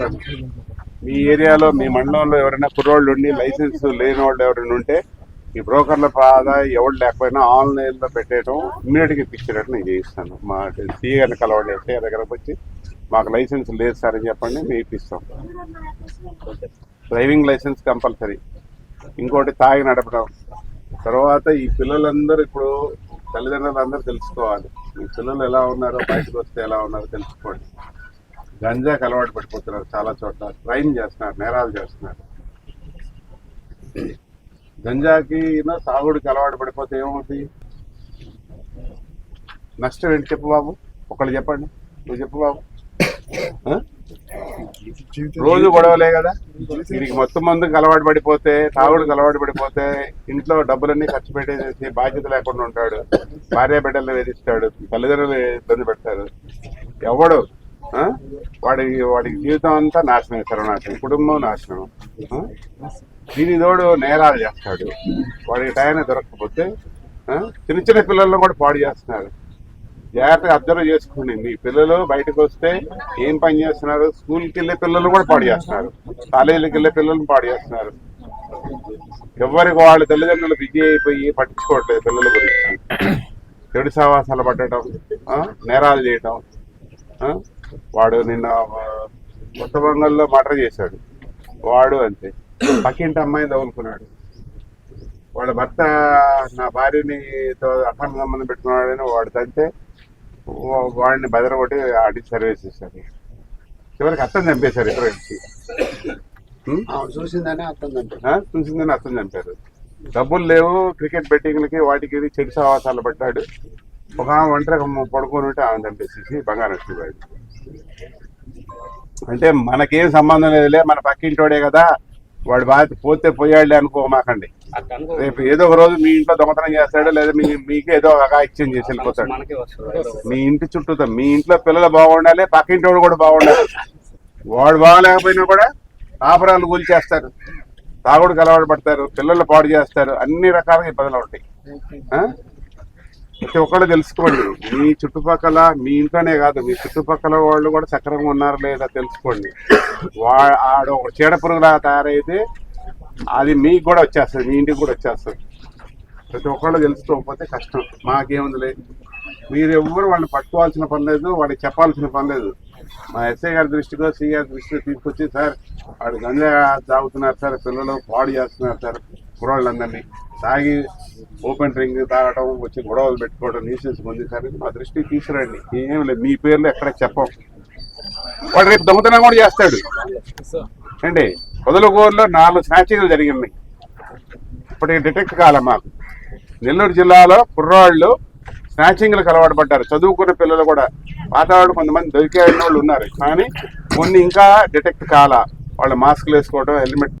చెప్తాను మీ ఏరియాలో మీ మండలంలో ఎవరైనా కుర్రోళ్ళు ఉండి లైసెన్స్ లేని వాళ్ళు ఎవరైనా ఉంటే ఈ బ్రోకర్ల బాధ ఎవరు లేకపోయినా ఆన్లైన్లో పెట్టేయడం ఇమ్మీడియట్గా ఇప్పించేటట్టు నేను చేయిస్తాను. మా సీ గారిని కలవండి ఎస్ఐ దగ్గరకు వచ్చి మాకు లైసెన్స్ లేదు సార్ అని చెప్పండి మేము ఇప్పిస్తాం. Driving licence compulsory. ఇంకోటి తాగి నడపడం. తర్వాత ఈ పిల్లలందరూ ఇప్పుడు తల్లిదండ్రులందరూ తెలుసుకోవాలి. ఈ పిల్లలు ఎలా ఉన్నారో బయటకు వస్తే ఎలా ఉన్నారో తెలుసుకోండి. గంజాకి అలవాటు పడిపోతున్నారు చాలా చోట్ల. క్రైమ్ చేస్తున్నారు నేరాలు చేస్తున్నారు. గంజాకి సాగుడికి అలవాటు పడిపోతే ఏమవుతుంది నష్టం ఏంటి చెప్పు బాబు? ఒకళ్ళు చెప్పండి. నువ్వు చెప్పు బాబు. రోజు గొడవలే కదా. వీరికి మొత్తం మందుకు అలవాటు పడిపోతే తాగుడికి అలవాటు పడిపోతే ఇంట్లో డబ్బులన్నీ ఖర్చు పెట్టేసేసి బాధ్యత లేకుండా ఉంటాడు. భార్య బిడ్డలు వేధిస్తాడు తల్లిదండ్రులు ఇబ్బంది పెడతారు ఎవడు? ఆ? వాడి వాడికి జీవితం అంతా నాశనం సర్వనాశనం కుటుంబం నాశనం. దీని తోడు నేరాలు చేస్తాడు. వాడికి టైం దొరకకపోతే చిన్న చిన్న పిల్లలను కూడా పాడు చేస్తున్నారు. జాగ్రత్తగా అబ్జర్వ్ చేసుకోండి. మీ పిల్లలు బయటకు వస్తే ఏం పని చేస్తున్నారు? స్కూల్కి వెళ్ళే పిల్లలు కూడా పాడు చేస్తున్నారు. కాలేజీలకు వెళ్ళే పిల్లలను పాడు చేస్తున్నారు. ఎవరికి వాళ్ళ తల్లిదండ్రులు బిజీ అయిపోయి పట్టించుకోవట్లేదు పిల్లల గురించి. చెడు సావాసాలు పట్టడం నేరాలు చేయటం వాడు నిన్న కొత్త బంగల్లో మర్డర్ చేశాడు. వాడు అంతే. పక్కింటి అమ్మాయిని తగులుకున్నాడు. వాళ్ళ భర్త నా భార్యని అక్రమ సంబంధం పెట్టుకున్నాడని వాడు తంతే. వాడిని బెదరగొట్టి ఆడి సర్వీస్ చేశారు చివరికి అర్థం చంపేశారు ఇద్దరు కలిసి? చూసిందనే అర్థం ఆ? చూసిందని అర్థం చంపారు. డబ్బులు లేవు క్రికెట్ బెట్టింగ్లకి వాటికి చెడు సహవాసాలు పడ్డాడు. ఒక ఆమె ఒంటరి పడుకొని ఉంటే ఆమె చంపేసేసి బంగారం వచ్చిపోయాడు అంటే మనకేం సంబంధం లేదులే మన పక్కింటోడే కదా వాడు బాధ పోతే పోయాడులే అనుకోమాకండి రేపు ఏదో ఒక రోజు మీ ఇంట్లో దొంగతనం చేస్తాడు లేదా మీ మీకు ఏదో ఒక ఎక్స్చేంజ్ చేసి వెళ్ళిపోతాడు. మీ ఇంటి చుట్టూతో మీ ఇంట్లో పిల్లలు బాగుండాలి పక్కింటోడు కూడా బాగుండాలి. వాడు బాగలేకపోయినా కూడా కాపురాలు కూల్చేస్తారు తాగుడుకు అలవాటు పడతారు పిల్లలు పాడు చేస్తారు అన్ని రకాలుగా ఇబ్బందులు ఉంటాయి. ప్రతి ఒక్కళ్ళు తెలుసుకోండి. మీ చుట్టుపక్కల మీ ఇంట్లోనే కాదు మీ చుట్టుపక్కల వాళ్ళు కూడా సక్రమంగా ఉన్నారా లేదా తెలుసుకోండి. వా ఆడ ఒక చీడ పురుగులా తయారైతే అది మీకు కూడా వచ్చేస్తుంది మీ ఇంటికి కూడా వచ్చేస్తుంది. ప్రతి ఒక్కళ్ళు తెలుసుకోకపోతే కష్టం. మాకేముందిలే? మీరు ఎవ్వరు వాళ్ళని పట్టుకోవాల్సిన పని లేదు వాళ్ళకి చెప్పాల్సిన పని లేదు. మా ఎస్ఐ గారి దృష్టిలో సిఐ గారి దృష్టిలో తీసుకొచ్చి సార్ వాడు గంజా తాగుతున్నారు సార్ పిల్లలు పాడు చేస్తున్నారు సార్. కుర్రాళ్ళందరినీ తాగి ఓపెన్ డ్రింక్ తాగడం వచ్చి గొడవలు పెట్టుకోవడం న్యూసెన్స్ ఉంది మా దృష్టికి తీసుకురండి. ఏం లేదు మీ పేర్లు ఎక్కడ చెప్పం. వాడు రేపు దొంగతనం కూడా చేస్తాడు. అండి పొదలగూరులో నాలుగు స్నాచింగ్లు జరిగినాయి. ఇప్పటికి డిటెక్ట్ కాలే మాకు. నెల్లూరు జిల్లాలో కుర్రాళ్ళు స్నాచింగ్లకు అలవాటు పడ్డారు చదువుకున్న పిల్లలు కూడా వాతావరణం కొంతమంది దొరికే వాళ్ళు ఉన్నారు. కానీ కొన్ని ఇంకా డిటెక్ట్ కాల. వాళ్ళు మాస్క్లు వేసుకోవడం హెల్మెట్